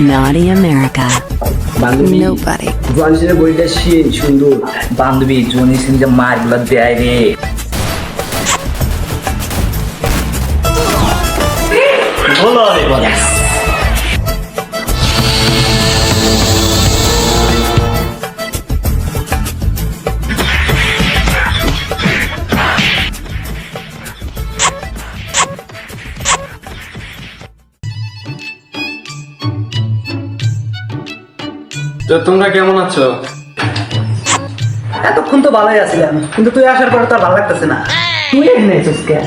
Naughty America. বান্ধবী Nobody. জোয়ানসিনের বইটা সে সুন্দর বান্ধবী জনি সিন যে মারগুলো দেয় রে তো তোমরা কেমন আছো? এতক্ষণ তো ভালোই আছিলাম কিন্তু তুই আসার পরে তো ভালো লাগতেছে না। তুই এখানে এসেছিস কে?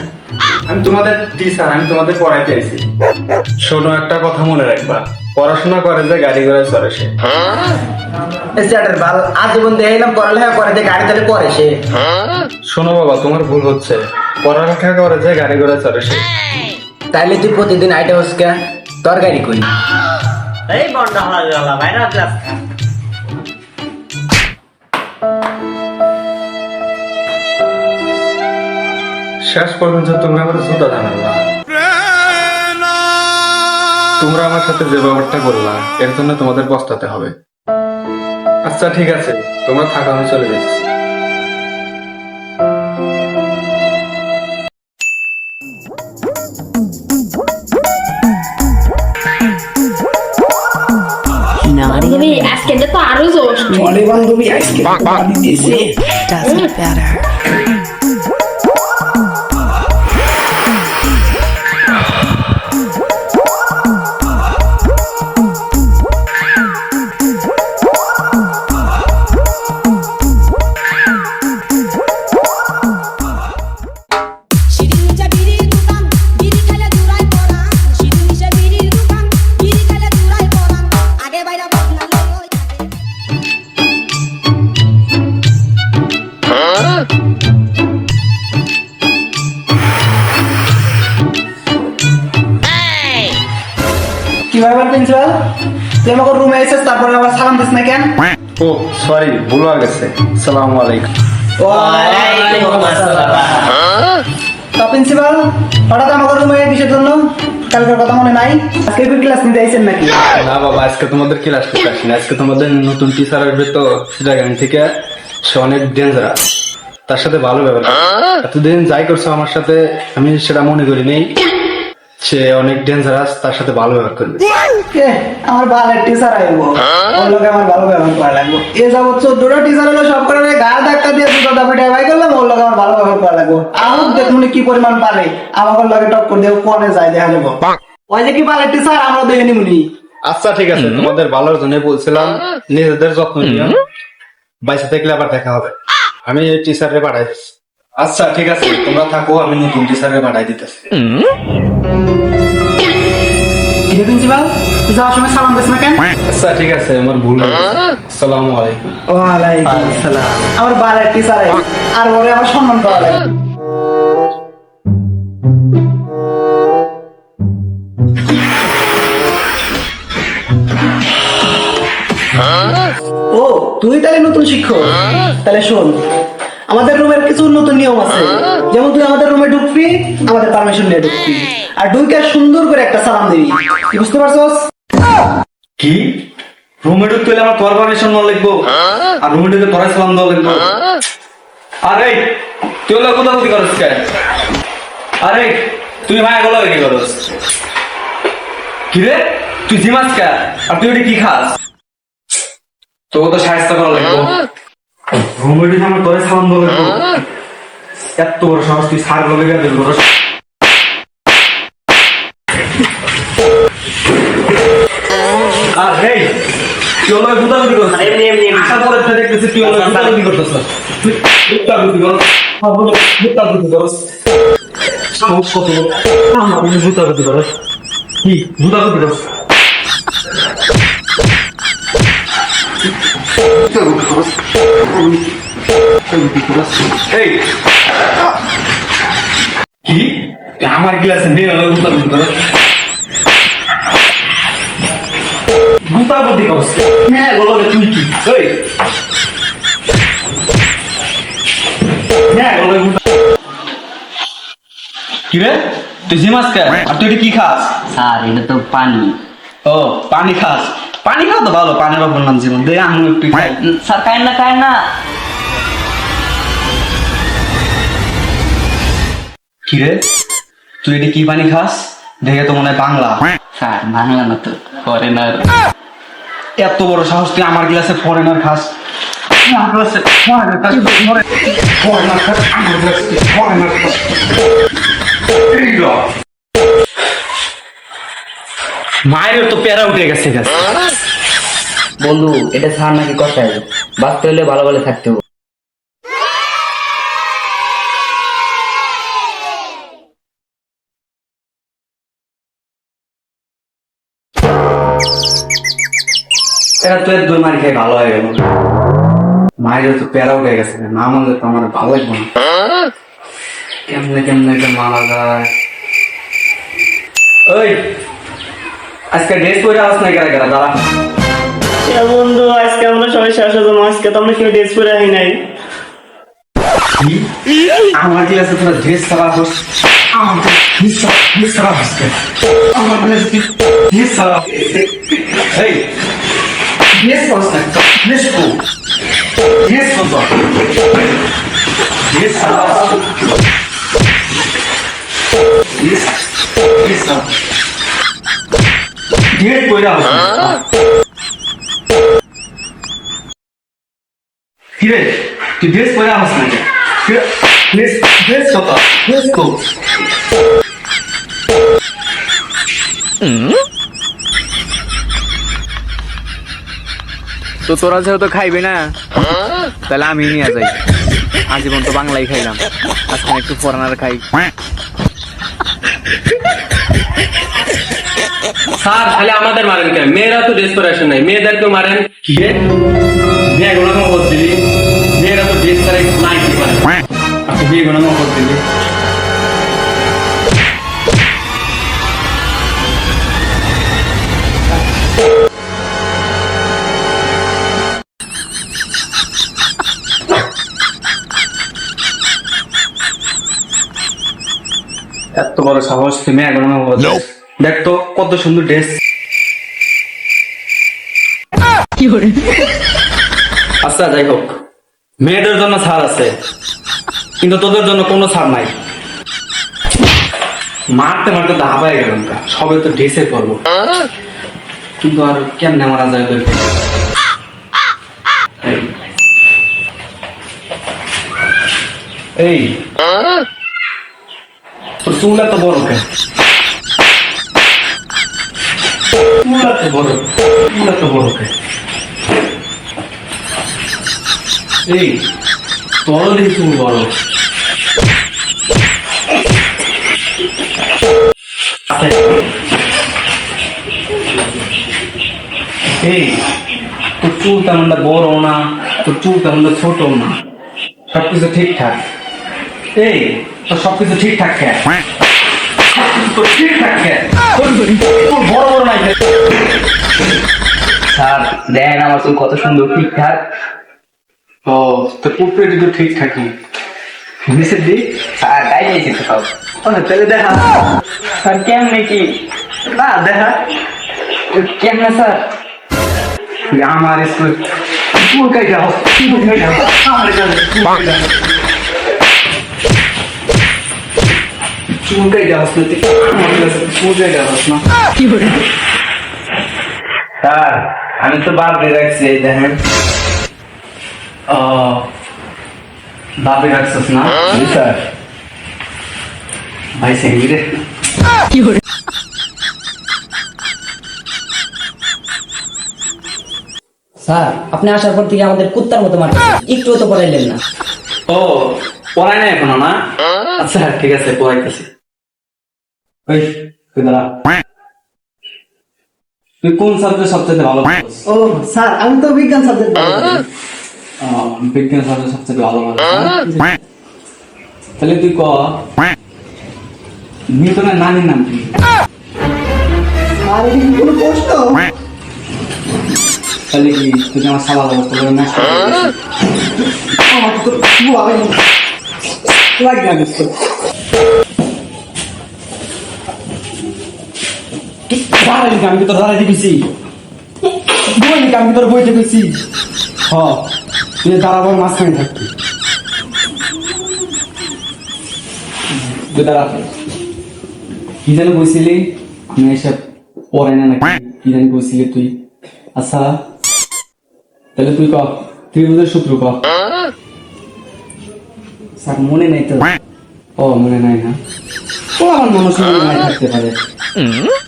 আমি তোমাদের টিচার আমি তোমাদের পড়াইতে আইছি। শোনো একটা কথা মনে রাখবা। পড়াশোনা করে যে গাড়ি ঘোড়া চড়ে সে। আজীবন দেখাইলাম পড়ালেখা করে যে গাড়ি তাহলে পরে সে। শোনো বাবা তোমার ভুল হচ্ছে। পড়ালেখা করে যে গাড়ি ঘোড়া চড়ে সে। তাইলে তুই প্রতিদিন আইটা হস কে? তোর গাড়ি কই? এই বন্ডা হলা গেলা বাইরে শেষ পর্যন্ত তোমরা আমার জুতা জানালা তোমরা আমার সাথে যে ব্যাপারটা করলা এর জন্য তোমাদের পস্তাতে হবে। আচ্ছা ঠিক আছে। তোমরা থাকা আমি চলে যাচ্ছি। Naughty তুমি তারপরে আবার সালাম দিস না কেন? ও সরি ভুল হয়ে গেছে। সালাম আলাইকুম। তা প্রিন্সিপাল হঠাৎ আমাকে রুমে কিসের জন্য কালকের কথা মনে নাই আজকে কি ক্লাস নিতে আইছেন নাকি? না বাবা আজকে তোমাদের ক্লাস করতে আসিনি। আজকে তোমাদের নতুন টিচার আসবে তো সিটাগান থেকে সে অনেক ডেঞ্জারাস তার সাথে ভালো ব্যবহার করো। এতদিন যাই করছ আমার সাথে আমি সেটা মনে করি নেই। সে অনেক ডেঞ্জারাস তার সাথে ভালো ব্যবহার করবে। আমার ভালো টিচার আইবো। ওর লোকে আমার ভালো ব্যবহার করা লাগবো। এ যাবত চোদ্দটা টিচার হলো সব করে গা ধাক্কা দিয়ে দুটো দাবি ডাইভাই করলাম ওর লোকে আমার ভালো ব্যবহার করা লাগবো। আমার দেখুন কি পরিমাণ পারে। আমাকে লগে টক্কর দিয়ে কোনে যায় দেখা যাব। ওই যে কি ভালো টিচার আমরা দেখে নিমুনি আচ্ছা ঠিক আছে তোমাদের ভালোর জন্য বলছিলাম নিজেদের যত্ন নিও। বাইসে থাকলে আবার দেখা হবে। আমি এই টিচারে পাঠাই দিচ্ছি আচ্ছা ঠিক আছে তোমরা থাকো আমি নতুন টিচারে পাঠাই দিতেছি। প্রিন্সিপাল যাওয়ার সময় সালাম দিস না কেন? আচ্ছা ঠিক আছে আমার ভুল আসসালামু আলাইকুম। ওয়ালাইকুম আসসালাম আমার ভালো টিচার আর ওরে আমার সম্মান করা লাগবে ও তুই তাহলে নতুন শিক্ষক। তাহলে শোন আমাদের রুমের কিছু উন্নত নিয়ম আছে। যেমন তুই আমাদের রুমে ঢুকবি আমাদের পারমিশন নিয়ে ঢুকবি। আর ঢুকে সুন্দর করে একটা সালাম দিবি। কি বুঝতে পারছস? কি? রুমে ঢুকতে হলে আমার তোর পারমিশন নেওয়া লাগবো? আর রুমে ঢুকে তোরাই সালাম দেওয়া লাগবো? আরে তুই ওগুলো কোথাও করস কে? আরে তুই মায়া গুলো কি করস? কি রে? তুই জিমাস কে? আর তুই ওটা কি খাস? তোকে তো সাহায্য করা লাগবো। রুমে ঢুকে আমার তোরাই সালাম দেওয়া লাগবো। এত বড় সাহস তুই সার লগে গেলে করস। আর হেই তুই ওগুলো গুতাগুতি করছিস এমনি এমনি তো দেখতেছি তুই করতেছিস তুই গুতাগুতি করস। আমার গুতাগুতি করস। সাহস কত বড়। আমার গুতাগুতি করস। কি? গুতাগুতি করস। গুতাগুতি এই কি? তুই আমার ক্লাসে নিয়ে গুতাগুতি করস গুতাগুতি করস হ্যাঁ বলো তুই কি? এই। হ্যাঁ বলো গুতা। কি রে? তুই জিমাস কে? আর তুই কি খাস? স্যার এটা তো পানি। ও পানি খাস। পানি খাওয়া তো ভালো পানির বাবুর নাম জীবন। দে আমি একটু খাই। স্যার খায় না খায় না। কি রে? তুই এটি কি পানি খাস? দেখে তো মনে হয় বাংলা। স্যার বাংলা না তো ফরেনার এত বড় সাহস তুই আমার গ্লাসে ফরেনার খাস। আমার গ্লাসে foreigner খাস, foreigner খাস, আমার গ্লাসে foreigner খাস। মায়ের তো প্যারা উঠে গেছে গেছে বন্ধু, এটা ছাড় নাকি কষায়? বাঁচতে হলে ভালো ভালো থাকতে হবে। ভালো হয়ে গেল। মায়ের তো প্যারা উঠে গেছে, না মানলে তো আমার ভালো লাগবে না। কেমনে কেমনে মারা যায়। ওই আজকে ড্রেস পরে আস না কেরা কেরা দাঁড়া। এ বন্ধু আজকে আমরা সবাই শেষ হতো আজকে তো আমরা কেউ ড্রেস পরে আই নাই। আমার ক্লাসে তোরা ড্রেস ছাড়া হোস আমার ড্রেস ড্রেস ছাড়া হোস কেন? আমার ক্লাসে ড্রেস ছাড়া এই ড্রেস হোস না ড্রেস কো ড্রেস কো তো ড্রেস ছাড়া ড্রেস ড্রেস ছাড়া ড্রেস পরে হোস কিরে? তুই ড্রেস পরে না ড্রেস ড্রেস কত ড্রেস কো? তো তোরা যেহেতু খাইবি না তাহলে আমি নিয়ে যাই। আজীবন তো বাংলাই খাইলাম। আজকে একটু ফরেনার খাই। স্যার, খালি আমাদের মারেন কেন? মেয়েরা তো আসেন নাই মেয়েদেরকে মারেন মত এত বড় সাহস তুমি এখন দেখ তো কত সুন্দর ড্রেস আচ্ছা যাই হোক। মেয়েদের জন্য ছাড় আছে কিন্তু তোদের জন্য কোনো ছাড় নাই। মারতে মারতে দাবায় গেলাম সবে তো ড্রেসে করব কিন্তু আর কেমনে মারা যায় ওদেরকে এই। এই। তোর চুল এত বড় কেন চুল এত বড় এত বড় তোর দেখি চুল বড় তেমনটা বড় না, তোর চুল তেমনটা ছোট না। সবকিছু ঠিকঠাক। এই, তোর সবকিছু ঠিকঠাক খেয়ে ঠিকঠাক খেয়ে তোর বড় বড় নাই স্যার দেখেন আমার চুল কত সুন্দর ঠিকঠাক ও তো ঠিকঠাকই নিচের দিক স্যার গাই দিয়েছি তো সব। ও তাহলে দেখা। স্যার কেমনে কি? না দেখা। কেমনে স্যার? আমার স্কুল চুল কাই যাও চুল কাই যাও আমার কাছে চুল কাই যাও চুল কাই যাও তুই আমার কাছে চুল কাই যাও না স্যার আমি তো বাদ দিয়ে রাখছি এই দেখেন ও বাপে রাখছিস না স্যার ভাই সেঙ্গি রে স্যার আপনি আসার পর থেকে আমাদের কুত্তার মতো মারতে একটু তো পড়াইলেন না। ও পড়ায় না এখনও না? আচ্ছা ঠিক আছে পড়াইতেছি। তুই কোন সাবজেক্ট সবচেয়ে ভালো ও স্যার আমি তো বিজ্ঞান সাবজেক্ট বিজ্ঞান সাবজেক্ট সবচেয়ে ভালো পাস তাহলে তুই ক? নিউটনের নানির নাম কি? আর এটা প্রশ্ন? তাহলে কি তুই আমার সালা আমার তো না কি জানি বলছিলি আমি না নাকি? কি জানি তুই? আচ্ছা তাহলে তুই ক? ত্রিভুজের সূত্র ক? স্যার, মনে নেই তো। ও, মনে নাই না। ও, আমার মানুষের মনে নাই থাকতে পারে।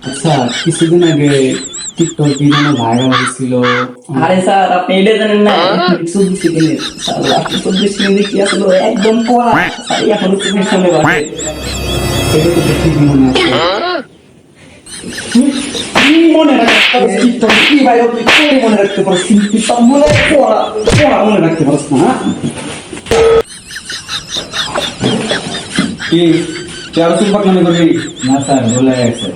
আচ্ছা কিছুদিন আগে টিকটক কি যেন ভাইরাল হয়েছিল। আরে স্যার আপনি এটা জানেন না চব্বিশ সেকেন্ডে। স্যার আপনি চব্বিশ সেকেন্ডে কি আসলো একদম পড়া? এখন চব্বিশ সামনে বাজে। এটা তো ঠিক মনে আছে তুই- তুই মনে রাখতে পারিস টিকটক কি ভাই তুই তুই মনে রাখতে পারিস কিন্তু মনে পড়া পড়া মনে রাখতে পারিস না হ্যাঁ? কি? চার তুই মনে করবি না স্যার বলে গেছে।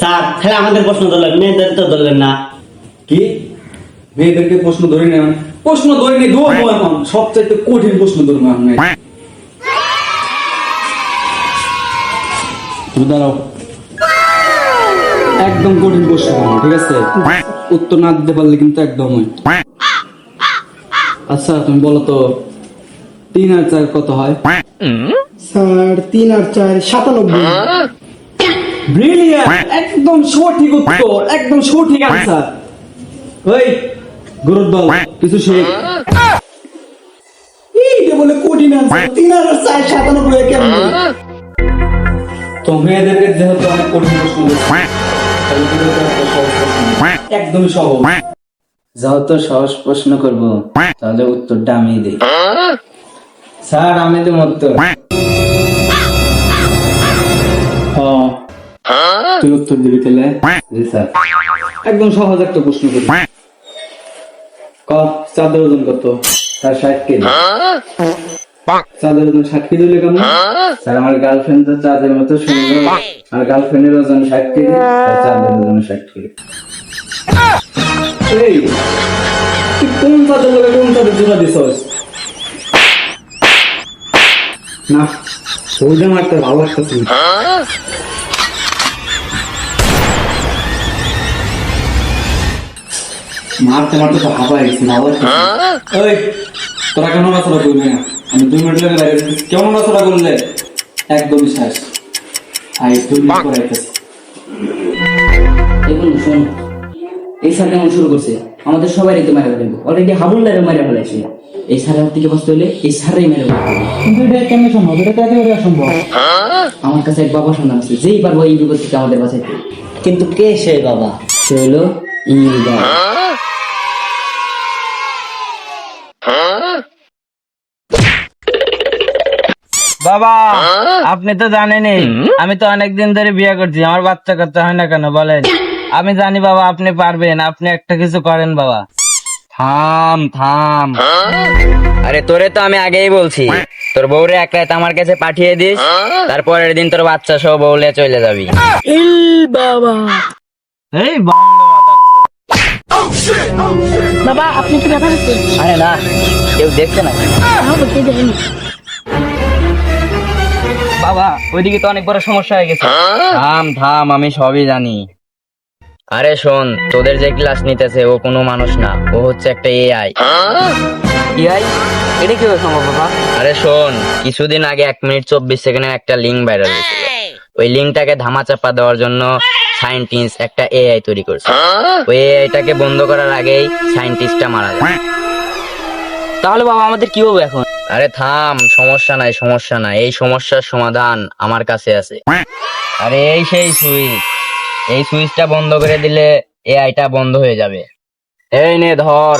স্যার তাহলে আমাদের প্রশ্ন ধরলেন মেয়েদের তো ধরলেন না। কি? মেয়েদেরকে প্রশ্ন ধরে নেন প্রশ্ন ধরে নিয়ে ধরবো এখন। সবচাইতে কঠিন প্রশ্ন ধরবো আমি। তুমি দাঁড়াও। একদম কঠিন প্রশ্ন ঠিক আছে? উত্তর না দিতে পারলে কিন্তু একদম আচ্ছা তুমি বলো তো তিন আর চার কত হয়? স্যার তিন আর চার সাতানব্বই। ব্রিলিয়ান্ট একদম সঠিক উত্তর একদম সঠিক আনসার ওই গরুর দল কিছু এইটা বলে কঠিন আনসার তিন আর চার সাতানব্বই কেমন? তো মেয়েদেরকে যেহেতু অনেক কঠিন প্রশ্ন একটা সহজ। দিচ্ছি। একদমই সহজ প্রশ্ন করব। তাহলে উত্তরটা আমি দিই। স্যার আমি তো উত্তর। হ্যাঁ। তুই উত্তর দিবি তাহলে? স্যার। একদম সহজ একটা প্রশ্ন করি। ক চাঁদের ওজন কত? স্যার ষাট কেজি। চাঁদের ওজন ষাট কেজি হলে কেমন? স্যার আমার গার্লফ্রেন্ড তো চাঁদের মতো সুন্দর। আর গার্লফ্রেন্ডের ওজন ষাট কেজি চাঁদের ওজন ষাট কেজি। এই তুই কোন চাঁদের লোকে কোন চাঁদের না ওইটা একটা ভালো লাগতেছে। মারতে মারতে তো হাঁপায় গেছি ভালো তোরা কেন নাচড়া করবি না আমি দুই মিনিট লাগে বাইরে। কেমন নাচড়া করলে একদমই শেষ। আই দুই মিনিট দেখুন শোন। এই স্যার কেমন শুরু করছে। আমাদের সবারই তো মেরে ফেলব। অলরেডি হাবুল্লারে মেরে ফেলেছে এই স্যারের হাত থেকে বাঁচতে হলে এই স্যারই মেরে ফেলব কিন্তু এটা কেমন সম্ভব? এটা তো একেবারে অসম্ভব। আমার কাছে এক বাবা সন্ধান আছে যেই পারব এই বিপদ থেকে আমাদের বাঁচাইতে কিন্তু কে সে বাবা? সে হলো ইংরেজ বাবা বাবা আপনি তো জানেনই আমি তো অনেকদিন ধরে বিয়ে করছি। আমার বাচ্চা কাচ্চা হয় না কেন? বলেন। আমি জানি বাবা আপনি পারবেন আপনি একটা কিছু করেন বাবা। থাম থাম। আরে তোরে তো আমি আগেই বলছি। তোর বউরে এক রাত আমার কাছে পাঠিয়ে দিস তারপরের দিন তোর বাচ্চা সহ বউলে চলে যাবি। এই বাবা আপনি কি ব্যাপার আরে না কেউ দেখছে না। বাবা ওইদিকে তো অনেক বড় সমস্যা হয়ে গেছে। থাম থাম আমি সবই জানি। আরে শোন তোদের যে ক্লাস নিতেছে ও কোনো মানুষ না ও হচ্ছে একটা এআই ইয়াই এটা কি হবে সম্ভব বাবা? আরে শোন কিছুদিন আগে এক মিনিট চব্বিশ সেকেন্ডের একটা লিঙ্ক ভাইরাল হয়েছিল ওই লিঙ্কটাকে ধামাচাপা দেওয়ার জন্য সায়েন্টিস্ট একটা এআই তৈরি করছে। ওই এআইটাকে বন্ধ করার আগেই সায়েন্টিস্টটা মারা যায়। তাহলে বাবা আমাদের কি হবে এখন? আরে থাম সমস্যা নাই সমস্যা নাই। এই সমস্যার সমাধান আমার কাছে আছে। আরে এই সেই সুইচ। এই সুইচটা বন্ধ করে দিলে এআইটা বন্ধ হয়ে যাবে। এই নে ধর।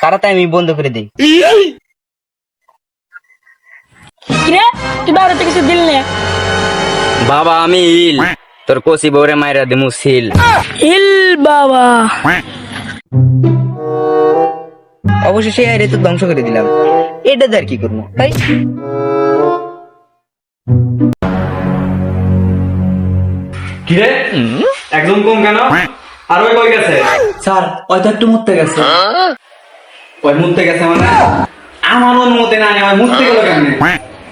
তাড়াতাড়ি আমি বন্ধ করে দিই। কিরে? তুই বাইরে কিছু দিল না। বাবা আমি ইল তোর কষি বউরে মাইরা দিমু সিল। ইল বাবা। অবশেষে এই রে তো ধ্বংস করে দিলাম। এটা আর কি করব? তাই? কিরে? একদম কম কেন? আর ওই কই গেছে? স্যার হয়তো একটু মরতে গেছে। ওই মুততে গেছে মানে? আমার অনুমতি নাই আমার মুততে গেল কেমনে?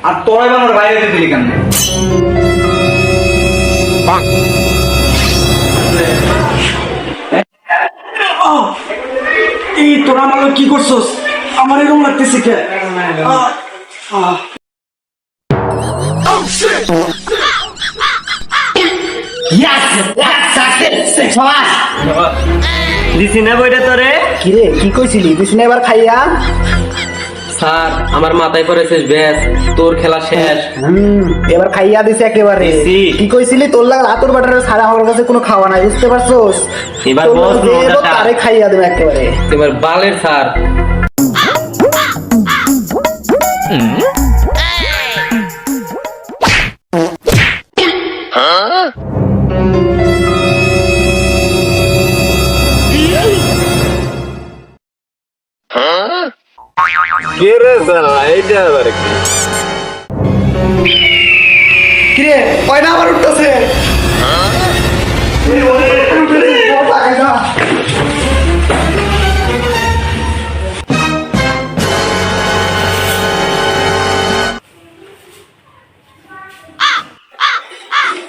আর তোরাই বা আমার বাইরে দিলি কেন এই তোরা আমার কি করছস? আমার এরকম লাগতেছে কে? আহ, আহ। দিছি না বইটা তোরে? কিরে কি কইছিলি? না এবার খাইয়া? স্যার আমার মাথায় পড়েছে ব্যাস। তোর খেলা শেষ। হুম এবার খাইয়া দিছে একেবারে। কি কইছিলি? তোর লাগা আতর বাটার ছাড়া আমার কাছে কোনো খাওয়া নাই বুঝতে পারছস? এবার বস। তারে খাইয়া দেবে একেবারে। এবার বালের স্যার। কিরে আবার উঠতেছে?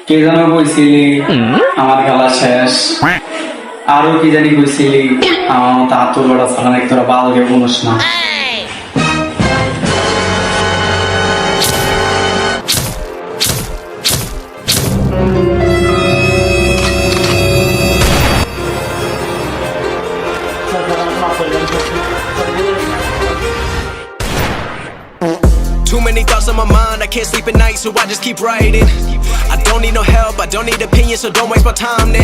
কে যেন কইছিলি? আমার খেলা শেষ। আরও কি জানি কইছিলি, আমার মতো আতর বড় ছাড়া তোরা বালকে বলস না। Can't sleep at night, so I just keep writing. I don't need no help, I don't need opinions, so don't waste my time then.